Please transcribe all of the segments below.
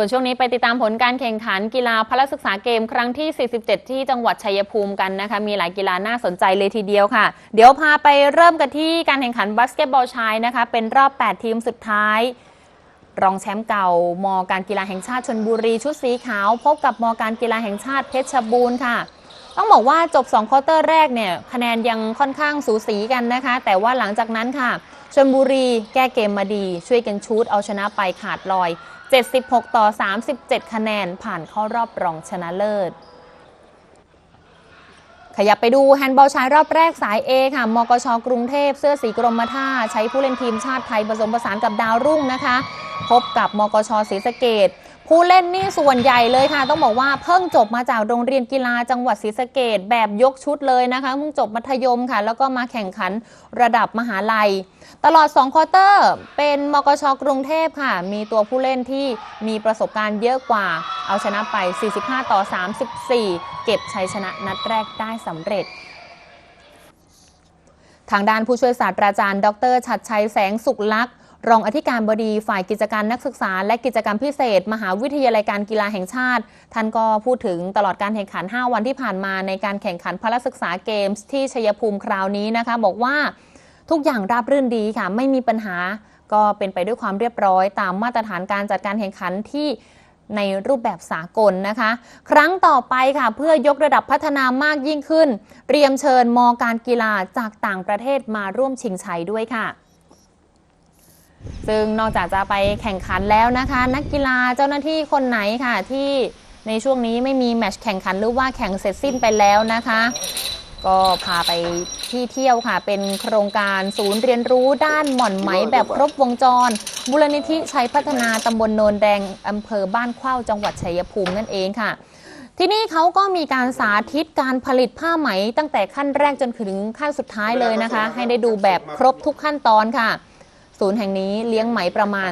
ส่วนช่วงนี้ไปติดตามผลการแข่งขันกีฬาพละศึกษาเกมครั้งที่ 47 ที่จังหวัดชัยภูมิกันนะคะ มีหลายกีฬาน่าสนใจเลยทีเดียวค่ะ เดี๋ยวพาไปเริ่มกันที่การแข่งขันบาสเกตบอลชายนะคะ เป็นรอบ 8 ทีมสุดท้าย รองแชมป์เก่า มอการกีฬาแห่งชาติชนบุรี ชุดสีขาว พบกับมอการกีฬาแห่งชาติเพชรบูรณ์ค่ะต้องบอกว่าจบ2ควอเตอร์แรกเนี่ยคะแนนยังค่อนข้างสูสีกันนะคะ แต่ว่าหลังจากนั้นค่ะชลบุรีแก้เกมมาดีช่วยกันชูดเอาชนะไปขาดลอย 76 ต่อ 37 คะแนนผ่านเข้ารอบรองชนะเลิศ ขยับไปดูแฮนด์บอลชายรอบแรกสาย A ค่ะ มกชกรุงเทพเสื้อสีกรมท่า ใช้ผู้เล่นทีมชาติไทยผสมผสานกับดาวรุ่งนะคะ พบกับมกชศรีสะเกด ผู้เล่นนี่ส่วนใหญ่เลยค่ะ ต้องบอกว่าเพิ่งจบมาจากโรงเรียนกีฬาจังหวัดศรีสะเกดแบบยกชุดเลยนะคะเพิ่งจบมัธยมค่ะ แล้วก็มาแข่งขันระดับมหาลัย ตลอด 2 ควอเตอร์ เป็นมกชกรุงเทพค่ะ มีตัวผู้เล่นที่มีประสบการณ์เยอะกว่า เอาชนะไป 45 ต่อ 34 เก็บชัยชนะนัดแรกได้สำเร็จทางด้านผู้ช่วยศาสตราจารย์ ดร ชัดชัยแสงสุขลักษณ์ รองอธิการบดีฝ่ายกิจการนักศึกษา และกิจกรรมพิเศษ มหาวิทยาลัยการกีฬาแห่งชาติ ท่านก็พูดถึงตลอดการแข่งขัน 5 วันที่ผ่านมาในการแข่งขันพละศึกษาเกมส์ที่ชัยภูมิคราวนี้นะคะ บอกว่าทุกอย่างราบรื่นดีค่ะ ไม่มีปัญหาก็เป็นไปด้วยความเรียบร้อย ตามมาตรฐานการจัดการแข่งขันที่ในรูปแบบสากลนะคะ ครั้งต่อไปค่ะ เพื่อยกระดับพัฒนามากยิ่งขึ้น เตรียมเชิญมอการกีฬาจากต่างประเทศมาร่วมชิงชัยด้วยค่ะ ซึ่งนอกจากจะไปแข่งขันแล้วนะคะ นักกีฬาเจ้าหน้าที่คนไหนค่ะที่ในช่วงนี้ไม่มีแมตชแข่งขันหรือว่าแข่งเสร็จสิ้นไปแล้วนะคะ ก็พาไปที่เที่ยวค่ะ เป็นโครงการศูนย์เรียนรู้ด้านหม่อนไหมแบบครบวงจรมูลนิธิชัยพัฒนาตำบลโนนแดงอำเภอบ้านเข้าจังหวัดชัยภูมินั่นเองค่ะ ที่นี่เขาก็มีการสาธิตการผลิตผ้าไหมตั้งแต่ขั้นแรกจนถึงขั้นสุดท้ายเลยนะคะ ให้ได้ดูแบบครบทุกขั้นตอนค่ะ ศูนย์แห่งนี้เลี้ยงไหมประมาณ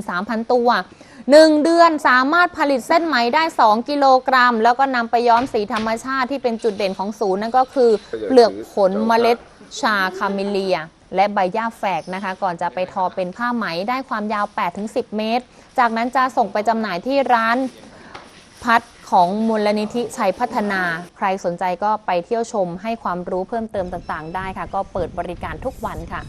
23,000 ตัว 1 เดือนสามารถผลิตเส้นไหมได้ 2 กิโลกรัม แล้วก็นำไปย้อมสีธรรมชาติที่เป็นจุดเด่นของศูนย์นั่นก็คือ เปลือกผลเมล็ดชาคาเมเลีย และใบหญ้าแฝกนะคะ ก่อนจะไปทอเป็นผ้าไหมได้ความยาว 8-10 เมตร จากนั้นจะส่งไปจำหน่ายที่ร้านพัดของมูลนิธิชัยพัฒนา ใครสนใจก็ไปเที่ยวชมให้ความรู้เพิ่มเติมต่างๆ ได้ค่ะ ก็เปิดบริการทุกวันค่ะ